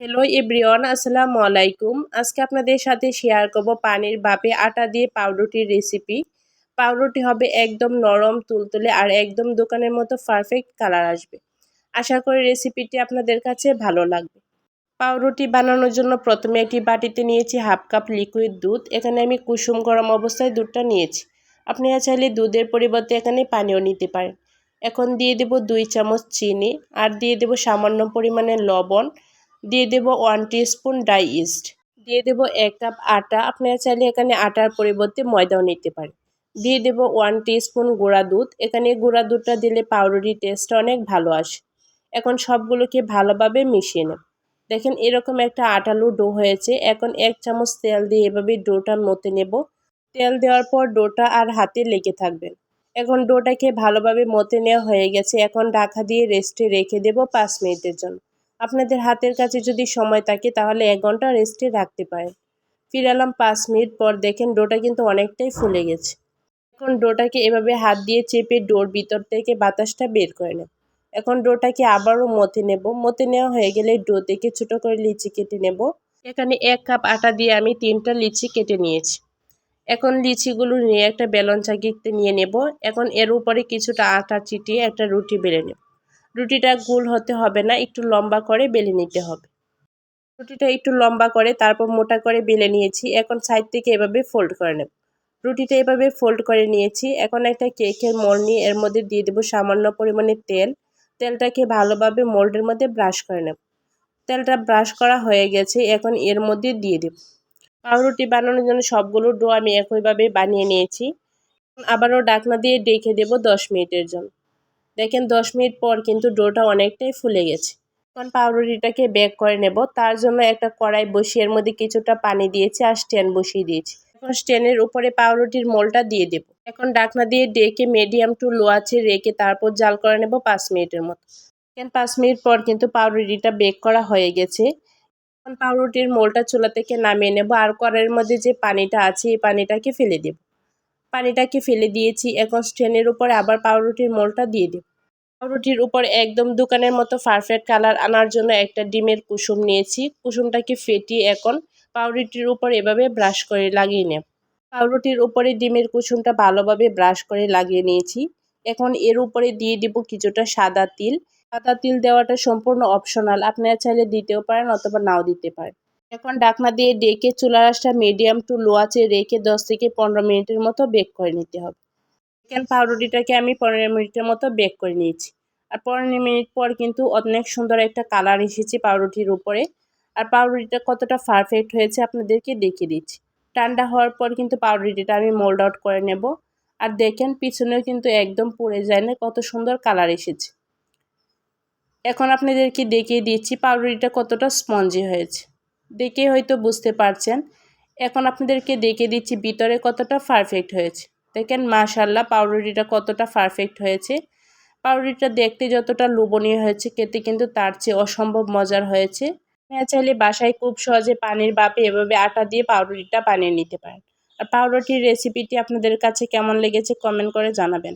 Hello everyone, আসসালামু আলাইকুম। আজকে আপনাদের সাথে শেয়ার করব পানির বাপে আটা দিয়ে পাউরুটির রেসিপি পাউরুটি হবে একদম নরম, তুলতুলে আর একদম দোকানের মতো পারফেক্ট কালার আসবে। আশা করি রেসিপিটি আপনাদের কাছে ভালো লাগবে। পাউরুটি বানানোর জন্য প্রথমে একটি বাটিতে নিয়েছি হাফ কাপ লিকুইড দুধ। এখানে আমি কুসুম গরম অবস্থায় দুধটা নিয়েছি। আপনারা চাইলে দুধের পরিবর্তে এখানে পানিও নিতে পারেন। এখন দিয়ে দেব দুই চামচ চিনি আর দিয়ে দেব সামান্য পরিমাণে লবণ। দিয়ে দেব ওয়ান স্পুন ডাই ইস্ট দিয়ে দেব এক কাপ আটা। আপনারা চাইলে এখানে আটার পরিবর্তে ময়দাও নিতে পারেন। দিয়ে দেব ওয়ান স্পুন গুঁড়া দুধ। এখানে গুঁড়া দুধটা দিলে পাউরুটির টেস্টটা অনেক ভালো আসে। এখন সবগুলোকে ভালোভাবে মিশিয়ে নেব। দেখেন এরকম একটা আটালু ডো হয়েছে। এখন এক চামচ তেল দিয়ে এভাবে ডোটা মতে নেব। তেল দেওয়ার পর ডোটা আর হাতে লেগে থাকবেন এখন ডোটাকে ভালোভাবে মতে নেওয়া হয়ে গেছে। এখন ঢাকা দিয়ে রেস্টে রেখে দেব পাঁচ মিনিটের জন্য। আপনাদের হাতের কাছে যদি সময় থাকে, তাহলে এক ঘণ্টা রেস্টে রাখতে পারেন। ফিরালাম পাঁচ মিনিট পর দেখেন ডোটা কিন্তু অনেকটাই ফুলে গেছে। এখন ডোটাকে এভাবে হাত দিয়ে চেপে ডোর ভিতর থেকে বাতাসটা বের করে নেব এখন ডোটাকে আবারও মতে নেব। মতে নেওয়া হয়ে গেলে ডো থেকে ছোটো করে লিচি কেটে নেব। এখানে এক কাপ আটা দিয়ে আমি তিনটা লিচি কেটে নিয়েছি। এখন লিচিগুলো নিয়ে একটা বেলন চাকিতে নিয়ে নেব। এখন এর উপরে কিছুটা আটা চিটিয়ে একটা রুটি বেলে নেব। রুটিটা গোল হতে হবে না, একটু লম্বা করে বেলে নিতে হবে। রুটিটা একটু লম্বা করে, তারপর মোটা করে বেলে নিয়েছি, এখন সাইড থেকে এভাবে ফোল্ড করে নেব। রুটিটা এভাবে ফোল্ড করে নিয়েছি, এখন একটা কেকের মোল নিয়ে এর মধ্যে দিয়ে দেবো সামান্য পরিমাণে তেল। তেলটাকে ভালোভাবে মোল্ডের মধ্যে ব্রাশ করে নেব। তেলটা ব্রাশ করা হয়ে গেছে, এখন এর মধ্যে দিয়ে দেব। পাউরুটি বানানোর জন্য সবগুলো ডো আমি একইভাবে বানিয়ে নিয়েছি। আবারও ডাকনা দিয়ে ডেকে দেব দশ মিনিটের জন্য। দেখেন দশ মিনিট পর কিন্তু ডোটা অনেকটাই ফুলে গেছে। এখন পাউরুটিটাকে বেক করে নেব। তার জন্য একটা কড়াই বসিয়ে এর মধ্যে কিছুটা পানি দিয়েছি আর স্ট্যান্ড বসিয়ে দিয়েছি। এখন স্ট্যান্ডের উপরে পাউরুটির মোলটা দিয়ে দেব। এখন ডাকনা দিয়ে ডেকে মিডিয়াম টু লো আছে রেখে তারপর জাল করে নেব পাঁচ মিনিটের মতো। এখন পাঁচ মিনিট পর কিন্তু পাউরুটিটা বেক করা হয়ে গেছে। এখন পাউরুটির মোলটা চুলা থেকে নামিয়ে নেব। আর কড়াইয়ের মধ্যে যে পানিটা আছে, এই পানিটাকে ফেলে দেব। পানিটাকে ফেলে দিয়েছি এখন স্ট্যান্ডের উপরে আবার পাউরুটির মোলটা দিয়ে দেব। পাউরুটির উপর একদম দোকানের মতো পারফেক্ট কালার আনার জন্য একটা ডিমের কুসুম নিয়েছি। কুসুমটাকে ফেটিয়ে এখন পাউরুটির উপর এভাবে ব্রাশ করে লাগিয়ে নেব। পাউরুটির উপরে ডিমের কুসুমটা ভালোভাবে ব্রাশ করে লাগিয়ে নিয়েছি। এখন এর উপরে দিয়ে দিব কিছুটা সাদা তিল। সাদা তিল দেওয়াটা সম্পূর্ণ অপশনাল আপনারা চাইলে দিতেও পারেন অথবা নাও দিতে পারেন। এখন ডাকনা দিয়ে ডেকে চুলা রাসটা মিডিয়াম টু লো আছে রেখে দশ থেকে পনেরো মিনিটের মতো বেক করে নিতে হবে। চিকেন পাউরুটিটাকে আমি পনেরো মিনিটের মতো বেক করে নিয়েছি। আর পনেরো মিনিট পর কিন্তু অনেক সুন্দর একটা কালার এসেছে পাউরুটির উপরে। আর পাউরুটিটা কতটা পারফেক্ট হয়েছে আপনাদেরকে দেখিয়ে দিচ্ছি। ঠান্ডা হওয়ার পর কিন্তু পাউরুটিটা আমি মোল্ড আউট করে নেব। আর দেখেন পিছনেও কিন্তু একদম পড়ে যায় না, কত সুন্দর কালার এসেছে। এখন আপনাদেরকে দেখিয়ে দিচ্ছি পাউরুটিটা কতটা স্পঞ্জি হয়েছে। দেখে হয়তো বুঝতে পারছেন। এখন আপনাদেরকে দেখে দিচ্ছি ভিতরে কতটা পারফেক্ট হয়েছে। দেখেন মাশাল্লাহ পাউরুটিটা কতটা পারফেক্ট হয়েছে। পাউরুটিটা দেখতে যতটা লোভনীয় হয়েছে, খেতে কিন্তু তার চেয়ে অসম্ভব মজার হয়েছে। হ্যাঁ চাইলে বাসায় খুব সহজে পানির বাপে এভাবে আটা দিয়ে পাউরুটিটা বানিয়ে নিতে পারেন। আর পাউরুটির রেসিপিটি আপনাদের কাছে কেমন লেগেছে কমেন্ট করে জানাবেন।